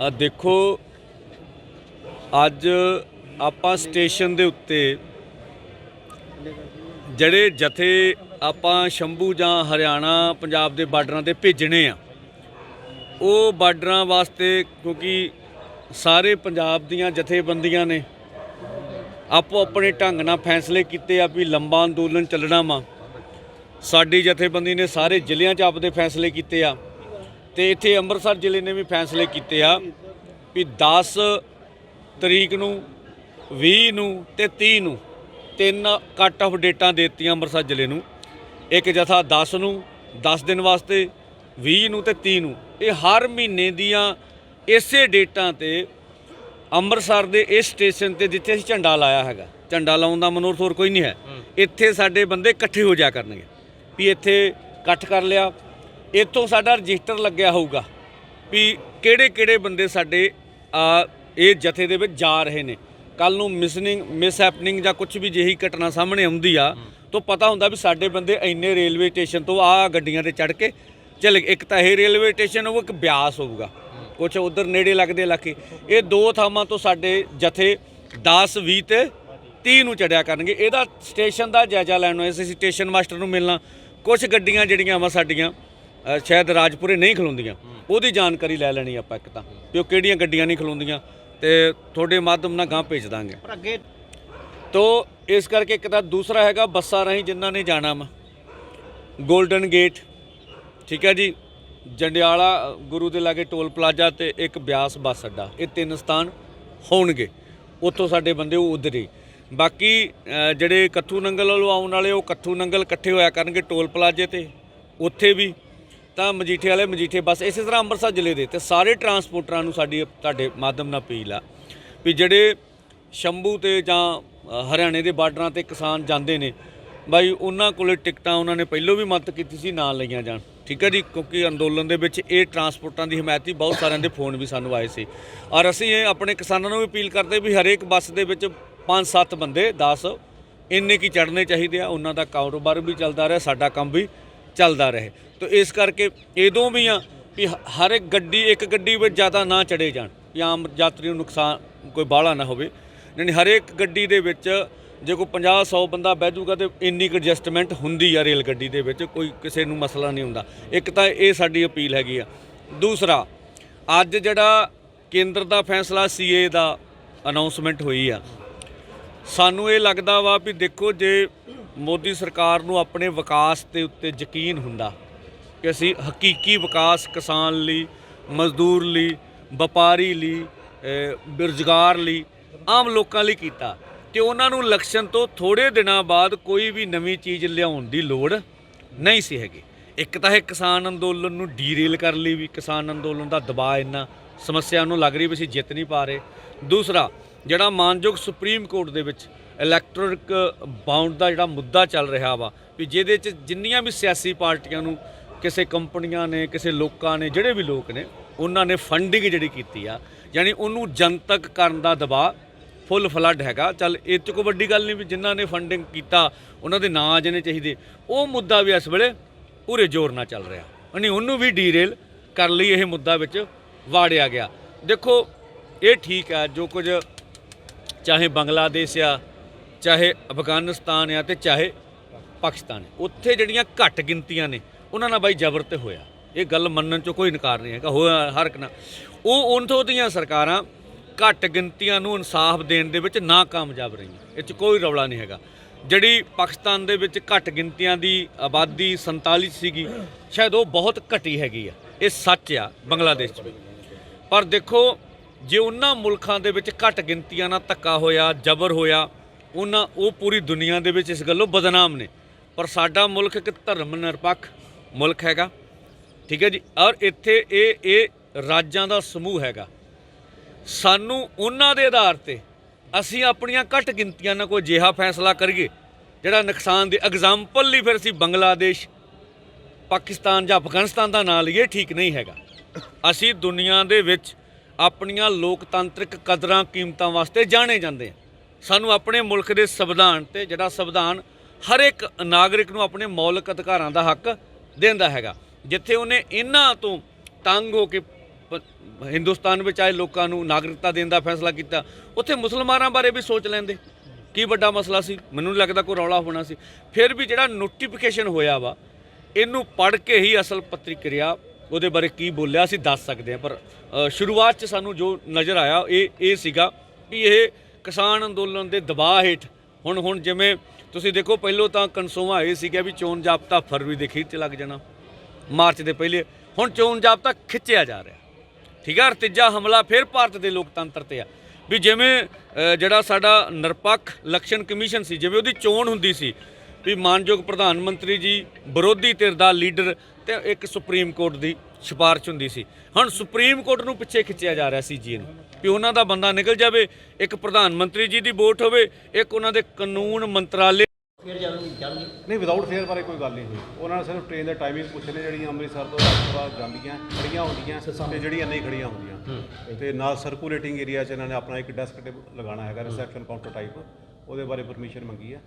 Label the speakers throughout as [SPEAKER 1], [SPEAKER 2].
[SPEAKER 1] ਆ ਦੇਖੋ, ਅੱਜ ਆਪਾਂ ਸਟੇਸ਼ਨ ਦੇ ਉੱਤੇ ਜਿਹੜੇ ਜਥੇ ਆਪਾਂ ਸ਼ੰਭੂ ਜਾਂ ਹਰਿਆਣਾ, ਪੰਜਾਬ ਦੇ ਬਾਰਡਰਾਂ ਤੇ ਭੇਜਣੇ ਆ, ਉਹ ਬਾਰਡਰਾਂ ਵਾਸਤੇ ਕਿਉਂਕਿ ਸਾਰੇ ਪੰਜਾਬ ਦੀਆਂ ਜਥੇਬੰਦੀਆਂ ਨੇ, ਆਪੋ ਆਪਣੇ ਢੰਗ ਨਾਲ ਫੈਸਲੇ ਕੀਤੇ ਆ ਵੀ ਲੰਬਾ ਅੰਦੋਲਨ ਚੱਲਣਾ ਵਾ। ਸਾਡੀ ਜਥੇਬੰਦੀ ਨੇ ਸਾਰੇ ਜ਼ਿਲ੍ਹਿਆਂ 'ਚ ਆਪਦੇ ਫੈਸਲੇ ਕੀਤੇ ਆ। ਤੇ ਇੱਥੇ ਅੰਮ੍ਰਿਤਸਰ ਜ਼ਿਲ੍ਹੇ ਨੇ ਵੀ ਫੈਸਲੇ ਕੀਤੇ ਆ ਵੀ 10 ਤਰੀਕ ਨੂੰ 20 ਨੂੰ ਤੇ 30 ਨੂੰ ਤਿੰਨ ਕੱਟ ਆਫ ਡੇਟਾਂ ਦਿੱਤੀਆਂ ਅੰਮ੍ਰਿਤਸਰ ਜ਼ਿਲ੍ਹੇ ਨੂੰ। ਇੱਕ ਜਥਾ 10 ਨੂੰ 10 ਦਿਨ ਵਾਸਤੇ 20 ਨੂੰ ਤੇ 30 ਨੂੰ। ਇਹ ਹਰ ਮਹੀਨੇ ਦੀਆਂ ਇਸੇ ਡੇਟਾਂ ਤੇ ਅੰਮ੍ਰਿਤਸਰ ਦੇ ਇਸ ਸਟੇਸ਼ਨ ਤੇ ਜਿੱਥੇ ਅਸੀਂ ਝੰਡਾ ਲਾਇਆ ਹੈਗਾ। ਝੰਡਾ ਲਾਉਣ ਦਾ ਮਨੋਰਥ ਹੋਰ ਕੋਈ ਨਹੀਂ ਹੈ। ਇੱਥੇ ਸਾਡੇ ਬੰਦੇ ਇਕੱਠੇ ਹੋ ਜਾ ਕਰਨਗੇ। ਵੀ ਇੱਥੇ ਇਕੱਠ ਕਰ ਲਿਆ ਇੱਥੋਂ ਸਾਡਾ ਰਜਿਸਟਰ ਲੱਗਿਆ ਹੋਊਗਾ ਵੀ ਕਿਹੜੇ ਕਿਹੜੇ ਬੰਦੇ ਸਾਡੇ ਆ ਇਹ ਜਥੇ ਦੇ ਵਿੱਚ ਜਾ ਰਹੇ ਨੇ। ਕੱਲ ਨੂੰ ਮਿਸਨਿੰਗ ਮਿਸ ਹੈਪਨਿੰਗ ਜਾਂ ਕੁਝ ਵੀ ਜਿਹੀ ਘਟਨਾ ਸਾਹਮਣੇ ਆਉਂਦੀ ਆ ਤਾਂ ਪਤਾ ਹੁੰਦਾ ਵੀ ਸਾਡੇ ਬੰਦੇ ਇੰਨੇ ਰੇਲਵੇ ਸਟੇਸ਼ਨ ਤੋਂ ਆ ਗੱਡੀਆਂ ਤੇ ਚੜ ਕੇ ਚੱਲ। ਇੱਕ ਤਾਂ ਇਹ ਰੇਲਵੇ ਸਟੇਸ਼ਨ ਉਹ ਇੱਕ ਬਿਆਸ ਹੋਊਗਾ। ਕੁਝ ਉਧਰ ਨੇੜੇ ਲੱਗਦੇ ਇਲਾਕੇ। ਇਹ ਦੋ ਥਾਵਾਂ ਤੋਂ ਸਾਡੇ ਜਥੇ 10 20 ਤੇ 30 ਨੂੰ ਚੜਿਆ ਕਰਨਗੇ। ਇਹਦਾ ਸਟੇਸ਼ਨ ਦਾ ਜਾਇਜ਼ਾ ਲੈਣ ਨੂੰ ਅਸੀਂ ਸਟੇਸ਼ਨ ਮਾਸਟਰ ਨੂੰ ਮਿਲਣਾ। ਕੁਝ ਗੱਡੀਆਂ ਜਿਹੜੀਆਂ ਵਾ ਸਾਡੀਆਂ ਸ਼ਾਇਦ ਰਾਜਪੁਰੇ ਨਹੀਂ ਖਲੋਂਦੀਆਂ। ਉਹਦੀ ਜਾਣਕਾਰੀ ਲੈ ਲੈਣੀ ਆਪਾਂ ਇੱਕ ਤਾਂ। ਵੀ ਉਹ ਕਿਹੜੀਆਂ ਗੱਡੀਆਂ ਨਹੀਂ ਖਲੋਂਦੀਆਂ। ਤੇ ਤੁਹਾਡੇ ਮਾਧਿਅਮ ਨਾਲ ਗਾਂ ਭੇਜ ਦਾਂਗੇ।
[SPEAKER 2] ਪਰ ਅੱਗੇ
[SPEAKER 1] ਤੋ ਇਸ ਕਰਕੇ ਇੱਕ ਤਾਂ ਦੂਸਰਾ ਹੈਗਾ ਬੱਸਾਂ ਰਾਹੀਂ ਜਿਨ੍ਹਾਂ ਨੇ ਜਾਣਾ ਵਾ। 골ਡਨ ਗੇਟ ਠੀਕ ਹੈ ਜੀ? ਜੰਡਿਆਲਾ ਗੁਰੂ ਦੇ ਲਾਗੇ ਟੋਲ ਪਲਾਜ਼ਾ ਤੇ ਇੱਕ ਬਿਆਸ ਬੱਸ ਅੱਡਾ। ਇਹ ਤਿੰਨ ਸਥਾਨ ਹੋਣਗੇ। ਉੱਥੋਂ ਸਾਡੇ ਬੰਦੇ ਉਹ ਉਧਰ। ਹੀ ਬਾਕੀ ਜਿਹੜੇ ਕੱਥੂ ਨੰਗਲ ਵੱਲੋਂ ਆਉਣ ਵਾਲੇ ਉਹ ਕੱਥੂ ਨੰਗਲ ਇਕੱਠੇ ਹੋਇਆ ਕਰਨਗੇ ਟੋਲ ਪਲਾਜ਼ੇ ਤੇ। ਉੱਥੇ ਵੀ ਤਾਂ ਮਜੀਠੇ ਵਾਲੇ ਮਜੀਠੇ ਬੱਸ ਇਸੇ ਤਰ੍ਹਾਂ ਅੰਮ੍ਰਿਤਸਰ ਜ਼ਿਲ੍ਹੇ ਦੇ ਤੇ ਸਾਰੇ ਟਰਾਂਸਪੋਰਟਰਾਂ ਨੂੰ ਸਾਡੀ ਤੁਹਾਡੇ ਮਾਧਿਅਮ ਨਾਲ ਅਪੀਲ ਆ ਵੀ ਜਿਹੜੇ ਸ਼ੰਭੂ ਤੇ ਜਾਂ ਹਰਿਆਣੇ ਦੇ ਬਾਰਡਰਾਂ ਤੇ ਕਿਸਾਨ ਜਾਂਦੇ ਨੇ, ਬਾਈ ਉਹਨਾਂ ਕੋਲੇ ਟਿਕਟਾਂ ਉਹਨਾਂ ਨੇ ਪਹਿਲੋਂ ਵੀ ਮਦਦ ਕੀਤੀ ਸੀ ਨਾਲ ਲਈਆਂ ਜਾਣ। ਠੀਕ ਹੈ ਜੀ? ਕਿਉਂਕਿ ਅੰਦੋਲਨ ਦੇ ਵਿੱਚ ਇਹ ਟਰਾਂਸਪੋਰਟਾਂ ਦੀ ਹਮਾਇਤ ਸੀ ਬਹੁਤ ਸਾਰਿਆਂ ਦੇ ਫੋਨ ਵੀ ਸਾਨੂੰ ਆਏ ਸੀ। ਔਰ ਅਸੀਂ ਇਹ ਆਪਣੇ ਕਿਸਾਨਾਂ ਨੂੰ ਵੀ ਅਪੀਲ ਕਰਦੇ ਵੀ ਹਰੇਕ ਬੱਸ ਦੇ ਵਿੱਚ 5-7 ਬੰਦੇ 10 ਇੰਨੇ ਕੀ ਚੜਨੇ ਚਾਹੀਦੇ ਆ, ਉਹਨਾਂ ਦਾ ਕਾਰੋਬਾਰ ਵੀ ਚੱਲਦਾ ਰਿਹਾ, ਸਾਡਾ ਕੰਮ ਵੀ ਚੱਲਦਾ ਰਹੇ। ਤੋ ਇਸ ਕਰਕੇ ਇਦੋਂ ਵੀ ਆ ਵੀ ਹਰ ਇੱਕ ਗੱਡੀ ਇੱਕ ਗੱਡੀ ਵਿੱਚ ਜ਼ਿਆਦਾ ਨਾ ਚੜੇ ਜਾਣ। ਵੀ ਆਮ ਯਾਤਰੀ ਨੂੰ ਨੁਕਸਾਨ ਕੋਈ ਬਾਹਲਾ ਨਾ ਹੋਵੇ। ਯਾਨੀ ਹਰੇਕ ਗੱਡੀ ਦੇ ਵਿੱਚ ਜੇ ਕੋਈ 50 100 ਬੰਦਾ ਬਹਿ ਜਾਊਗਾ ਤੇ ਇੰਨੀ ਕੁ ਐਡਜਸਟਮੈਂਟ ਹੁੰਦੀ ਆ ਰੇਲ ਗੱਡੀ ਦੇ ਵਿੱਚ, ਕੋਈ ਕਿਸੇ ਨੂੰ ਮਸਲਾ ਨਹੀਂ ਹੁੰਦਾ। ਇੱਕ ਤਾਂ ਇਹ ਸਾਡੀ ਅਪੀਲ ਹੈਗੀ ਆ। ਦੂਸਰਾ, ਅੱਜ ਜਿਹੜਾ ਕੇਂਦਰ ਦਾ ਫੈਸਲਾ ਸੀਏ ਦਾ ਅਨਾਉਂਸਮੈਂਟ ਹੋਈ ਆ ਸਾਨੂੰ ਇਹ ਲੱਗਦਾ ਵਾ ਵੀ ਦੇਖੋ ਜੇ ਮੋਦੀ ਸਰਕਾਰ ਨੂੰ ਆਪਣੇ ਵਿਕਾਸ ਦੇ ਉੱਤੇ ਯਕੀਨ ਹੁੰਦਾ ਕਿ ਅਸੀਂ ਹਕੀਕੀ ਵਿਕਾਸ ਕਿਸਾਨ ਲਈ, ਮਜ਼ਦੂਰ ਲਈ, ਵਪਾਰੀ ਲਈ ਬੇਰੁਜ਼ਗਾਰ ਲਈ ਆਮ ਲੋਕਾਂ ਲਈ ਕੀਤਾ, ਤੇ ਉਹਨਾਂ ਨੂੰ ਇਲੈਕਸ਼ਨ ਤੋਂ ਥੋੜੇ ਦਿਨਾਂ ਬਾਅਦ ਕੋਈ ਵੀ ਨਵੀਂ ਚੀਜ਼ ਲਿਆਉਣ ਦੀ ਲੋੜ ਨਹੀਂ ਸੀ ਹੈਗੀ। ਇੱਕ ਤਾਂ ਇਹ ਕਿਸਾਨ ਅੰਦੋਲਨ ਨੂੰ ਡੀਰੇਲ ਕਰਨ ਲਈ ਵੀ ਕਿਸਾਨ ਅੰਦੋਲਨ ਦਾ ਦਬਾਅ ਇੰਨਾ ਸਮੱਸਿਆ ਨੂੰ ਲੱਗ ਰਹੀ ਵੀ ਅਸੀਂ ਜਿੱਤ ਨਹੀਂ ਪਾ ਰਹੇ। ਦੂਸਰਾ ਜਿਹੜਾ ਮਾਨਯੋਗ ਸੁਪਰੀਮ ਕੋਰਟ ਦੇ ਵਿੱਚ ਇਲੈਕਟ੍ਰੋਨਿਕ ਬਾਉਂਡ ਦਾ ਜਿਹੜਾ ਮੁੱਦਾ ਚੱਲ ਰਿਹਾ ਵਾ, ਵੀ ਜਿਹਦੇ 'ਚ ਜਿੰਨੀਆਂ ਵੀ ਸਿਆਸੀ ਪਾਰਟੀਆਂ ਨੂੰ ਕਿਸੇ ਕੰਪਨੀਆਂ ਨੇ, ਕਿਸੇ ਲੋਕਾਂ ਨੇ, ਜਿਹੜੇ ਵੀ ਲੋਕ ਨੇ, ਉਹਨਾਂ ਨੇ ਫੰਡਿੰਗ ਜਿਹੜੀ ਕੀਤੀ ਆ, ਯਾਨੀ ਉਹਨੂੰ ਜਨਤਕ ਕਰਨ ਦਾ ਦਬਾਅ ਫੁੱਲ ਫਲੱਡ ਹੈਗਾ। ਚੱਲ ਇਹ 'ਚ ਕੋਈ ਵੱਡੀ ਗੱਲ ਨਹੀਂ ਵੀ ਜਿਨ੍ਹਾਂ ਨੇ ਫੰਡਿੰਗ ਕੀਤਾ, ਉਹਨਾਂ ਦੇ ਨਾਂ ਆ ਜਾਣੇ ਚਾਹੀਦੇ, ਉਹ ਮੁੱਦਾ ਵੀ ਇਸ ਵੇਲੇ ਪੂਰੇ ਜ਼ੋਰ ਨਾਲ ਚੱਲ ਰਿਹਾ। ਨਹੀਂ ਉਹਨੂੰ ਵੀ ਡੀਰੇਲ ਕਰ ਲਈ ਇਹ ਮੁੱਦਾ ਵਿੱਚ ਵਾੜਿਆ ਗਿਆ। ਦੇਖੋ, ਇਹ ਠੀਕ ਹੈ, ਜੋ ਕੁਝ ਚਾਹੇ ਬੰਗਲਾਦੇਸ਼ ਆ, ਚਾਹੇ ਅਫਗਾਨਿਸਤਾਨ ਆ ਤੇ ਚਾਹੇ ਪਾਕਿਸਤਾਨ। ਹੈ ਉੱਥੇ ਜਿਹੜੀਆਂ ਘੱਟ ਗਿਣਤੀਆਂ ਨੇ, ਉਹਨਾਂ ਨਾਲ ਬਾਈ ਜ਼ਬਰ ਤੇ ਹੋਇਆ। ਇਹ ਗੱਲ ਮੰਨਣ ਚੋਂ ਕੋਈ ਇਨਕਾਰ ਨਹੀਂ ਹੈਗਾ, ਹੋਇਆ ਹਰ ਇੱਕ ਨਾਲ। ਉਹ ਉਹਨਾਂ ਦੀਆਂ ਸਰਕਾਰਾਂ ਘੱਟ ਗਿਣਤੀਆਂ ਨੂੰ ਇਨਸਾਫ ਦੇਣ ਦੇ ਵਿੱਚ ਨਾਕਾਮਯਾਬ ਰਹੀਆਂ। ਇਹ 'ਚ ਕੋਈ ਰੌਲਾ ਨਹੀਂ ਹੈਗਾ। ਜਿਹੜੀ ਪਾਕਿਸਤਾਨ ਦੇ ਵਿੱਚ ਘੱਟ ਗਿਣਤੀਆਂ ਦੀ ਆਬਾਦੀ 47 ਸੀਗੀ, ਸ਼ਾਇਦ ਉਹ ਬਹੁਤ ਘਟੀ ਹੈਗੀ ਆ। ਇਹ ਸੱਚ ਆ, ਬੰਗਲਾਦੇਸ਼ 'ਚ ਵੀ। ਪਰ ਦੇਖੋ ਜੇ ਉਹਨਾਂ ਮੁਲਕਾਂ ਦੇ ਵਿੱਚ ਘੱਟ ਗਿਣਤੀਆਂ ਨਾਲ ਧੱਕਾ ਹੋਇਆ, ਜ਼ਬਰ ਹੋਇਆ, ਉਹਨਾਂ, ਉਹ ਪੂਰੀ ਦੁਨੀਆ ਦੇ ਵਿੱਚ ਇਸ ਗੱਲੋਂ ਬਦਨਾਮ ਨੇ। ਪਰ ਸਾਡਾ ਮੁਲਕ ਇੱਕ ਧਰਮ ਨਿਰਪੱਖ ਮੁਲਕ ਹੈਗਾ, ਠੀਕ ਹੈ ਜੀ? ਔਰ ਇੱਥੇ ਇਹ ਇਹ ਰਾਜਾਂ ਦਾ ਸਮੂਹ ਹੈਗਾ। ਸਾਨੂੰ ਉਹਨਾਂ ਦੇ ਆਧਾਰ ਤੇ ਅਸੀਂ ਆਪਣੀਆਂ ਘੱਟ ਗਿਣਤੀਆਂ ਨਾਲ ਕੋਈ ਅਜਿਹਾ ਫੈਸਲਾ ਕਰੀਏ, ਜਿਹੜਾ ਨੁਕਸਾਨ ਦੇ ਐਗਜ਼ਾਮਪਲ ਲਈ ਫਿਰ ਅਸੀਂ ਬੰਗਲਾਦੇਸ਼, ਪਾਕਿਸਤਾਨ ਜਾਂ ਅਫਗਾਨਿਸਤਾਨ ਦਾ ਨਾਂ ਲਈਏ, ਠੀਕ ਨਹੀਂ ਹੈਗਾ। ਅਸੀਂ ਦੁਨੀਆ ਦੇ ਵਿੱਚ ਆਪਣੀਆਂ ਲੋਕਤੰਤਰਿਕ ਕਦਰਾਂ ਕੀਮਤਾਂ ਵਾਸਤੇ ਜਾਣੇ ਜਾਂਦੇ ਹਾਂ ਸਾਨੂੰ ਆਪਣੇ ਮੁਲਕ ਦੇ ਸੰਵਿਧਾਨ ਤੇ ਜਿਹੜਾ ਸੰਵਿਧਾਨ ਹਰ ਇੱਕ ਨਾਗਰਿਕ ਨੂੰ ਆਪਣੇ ਮੌਲਿਕ ਅਧਿਕਾਰਾਂ ਦਾ ਹੱਕ ਦਿੰਦਾ ਹੈਗਾ। ਜਿੱਥੇ ਉਹਨੇ ਇਹਨਾਂ ਤੋਂ ਤੰਗ ਹੋ ਕੇ ਹਿੰਦੁਸਤਾਨ ਵਿੱਚ ਆਏ ਲੋਕਾਂ ਨੂੰ ਨਾਗਰਿਕਤਾ ਦੇਣ ਦਾ ਫੈਸਲਾ ਕੀਤਾ, ਉੱਥੇ ਮੁਸਲਮਾਨਾਂ ਬਾਰੇ ਵੀ ਸੋਚ ਲੈਂਦੇ। ਕੀ ਵੱਡਾ ਮਸਲਾ ਸੀ? ਮੈਨੂੰ ਨਹੀਂ ਲੱਗਦਾ ਕੋਈ ਰੌਲਾ ਹੋਣਾ ਸੀ। ਫਿਰ ਵੀ ਜਿਹੜਾ ਨੋਟੀਫਿਕੇਸ਼ਨ ਹੋਇਆ ਵਾ, ਇਹਨੂੰ ਪੜ੍ਹ ਕੇ ਹੀ ਅਸਲ ਪ੍ਰਤੀਕਿਰਿਆ ਉਹਦੇ ਬਾਰੇ ਕੀ ਬੋਲਿਆ ਅਸੀਂ ਦੱਸ ਸਕਦੇ ਹਾਂ, ਪਰ ਸ਼ੁਰੂਆਤ 'ਚ ਸਾਨੂੰ ਜੋ ਨਜ਼ਰ ਆਇਆ, ਇਹ ਇਹ ਸੀਗਾ ਵੀ ਇਹ ਕਿਸਾਨ ਅੰਦੋਲਨ ਦੇ ਦਬਾਅ ਹੇਠ, ਹੁਣ ਹੁਣ ਜਿਵੇਂ ਤੁਸੀਂ ਦੇਖੋ, ਪਹਿਲੋਂ ਤਾਂ ਕਨਸੋਵਾ ਇਹ ਸੀਗਾ ਵੀ ਚੋਣ ਜਾਬਤਾ ਫਰਵਰੀ ਦੇ ਅਖੀਰ 'ਚ ਲੱਗ ਜਾਣਾ, ਮਾਰਚ ਦੇ ਪਹਿਲੇ, ਹੁਣ ਚੋਣ ਜਾਬਤਾ ਖਿੱਚਿਆ ਜਾ ਰਿਹਾ। ਠੀਕ ਹੈ ਤੀਜਾ ਹਮਲਾ ਫਿਰ ਭਾਰਤ ਦੇ ਲੋਕਤੰਤਰ ਤੇ ਆ। ਵੀ ਜਿਵੇਂ ਜਿਹੜਾ ਸਾਡਾ ਨਿਰਪੱਖ ਇਲੈਕਸ਼ਨ ਕਮਿਸ਼ਨ ਸੀ, ਜਿਵੇਂ ਉਹਦੀ ਚੋਣ ਹੁੰਦੀ ਸੀ ਵੀ ਮਾਨਯੋਗ ਪ੍ਰਧਾਨ ਮੰਤਰੀ ਜੀ ਵਿਰੋਧੀ ਧਿਰ ਦਾ ਲੀਡਰ ਤੇ ਇੱਕ ਸੁਪਰੀਮ ਕੋਰਟ ਦੀ ਸਿਫਾਰਿਸ਼ ਹੁੰਦੀ ਸੀ। ਹੁਣ ਸੁਪਰੀਮ ਕੋਰਟ ਨੂੰ ਪਿੱਛੇ ਖਿੱਚਿਆ ਜਾ ਰਿਹਾ ਸੀ ਜੀ ਨੂੰ ਵੀ ਉਹਨਾਂ ਦਾ ਬੰਦਾ ਨਿਕਲ ਜਾਵੇ ਇੱਕ ਪ੍ਰਧਾਨ ਮੰਤਰੀ ਜੀ ਦੀ ਵੋਟ ਹੋਵੇ ਇੱਕ ਉਹਨਾਂ ਦੇ ਕਾਨੂੰਨ ਮੰਤਰਾਲੇ
[SPEAKER 2] ਫਿਰ ਜਾਣਗੇ
[SPEAKER 3] ਨਹੀਂ ਵਿਦਆਊਟ ਫੇਅਰ ਬਾਰੇ ਕੋਈ ਗੱਲ ਨਹੀਂ ਹੋਈ। ਉਹਨਾਂ ਨੇ ਸਿਰਫ ਟ੍ਰੇਨ ਦੇ ਟਾਈਮਿੰਗ ਪੁੱਛੇ ਨੇ ਜਿਹੜੀਆਂ ਅੰਮ੍ਰਿਤਸਰ ਤੋਂ ਰਾਜਪੁਰਾ ਜਾਂਦੀਆਂ ਖੜੀਆਂ ਹੁੰਦੀਆਂ ਤੇ ਜਿਹੜੀਆਂ ਨਹੀਂ ਖੜੀਆਂ ਹੁੰਦੀਆਂ। ਤੇ ਨਾਲ ਸਰਕੂਲੇਟਿੰਗ ਏਰੀਆ 'ਚ ਇਹਨਾਂ ਨੇ ਆਪਣਾ ਇੱਕ ਡੈਸਕ ਤੇ ਲਗਾਉਣਾ ਹੈਗਾ ਰਿਸੈਪਸ਼ਨ ਕਾਊਂਟਰ ਟਾਈਪ ਉਹਦੇ ਬਾਰੇ ਪਰਮਿਸ਼ਨ ਮੰਗੀ ਹੈ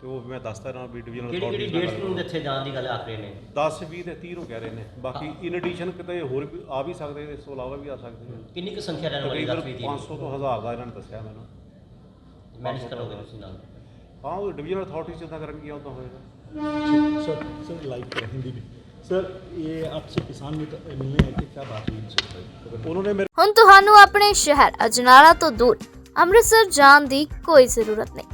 [SPEAKER 3] ਤੇ ਉਹ ਮੈਂ ਦੱਸਦਾ ਨਾ ਵੀ ਡਿਵੀਜ਼ਨਲ
[SPEAKER 2] ਕਿਹੜੀ ਕਿਹੜੀ
[SPEAKER 3] ਅਥਾਰਟੀ
[SPEAKER 2] ਡੇਟਸ ਨੂੰ ਇੱਥੇ ਜਾਣ ਦੀ ਗੱਲ ਆਖ ਰਹੇ ਨੇ
[SPEAKER 3] 10 20 ਤੇ 30 ਨੂੰ ਕਹਿ ਰਹੇ ਨੇ ਬਾਕੀ ਇਨ ਐਡੀਸ਼ਨ ਕਿਤੇ ਹੋਰ ਵੀ ਆ ਵੀ ਸਕਦੇ ਇਸ ਤੋਂ ਇਲਾਵਾ ਵੀ ਆ ਸਕਦੇ ਨੇ
[SPEAKER 2] ਕਿੰਨੀ ਕੁ ਸੰਖਿਆ ਰਹਿਣ ਵਾਲੀ
[SPEAKER 3] ਤਕਰੀਬਨ
[SPEAKER 2] ਦੱਸ ਵੀ ਦੀ
[SPEAKER 3] 500 ਤੋਂ 1000 ਦਾ ਇਹਨਾਂ ਨੇ ਦੱਸਿਆ ਮੈਨੂੰ
[SPEAKER 2] ਮੈਨੇਜ ਕਰੋਗੇ ਤੁਸੀਂ ਨਾਲ
[SPEAKER 3] ਹਾਂ ਉਹ ਡਿਵੀਜ਼ਨਲ ਅਥਾਰਟੀ ਜਿੱਦਾਂ ਕਰਨਗੀਆਂ ਉਦਾਂ ਹੋਏਗਾ
[SPEAKER 4] सर सर लाइव पर हिंदी में सर ये आपसे किसान मित्र मिलने आए थे क्या बात हुई इनसे बताइए
[SPEAKER 3] ਉਹਨਾਂ ਨੇ ਮੇਰੇ
[SPEAKER 5] ਹੁਣ ਤੁਹਾਨੂੰ ਆਪਣੇ ਸ਼ਹਿਰ ਅਜਨਾਲਾ ਤੋਂ ਦੂਰ ਅੰਮ੍ਰਿਤਸਰ ਜਾਣ ਦੀ ਕੋਈ ਜ਼ਰੂਰਤ ਨਹੀਂ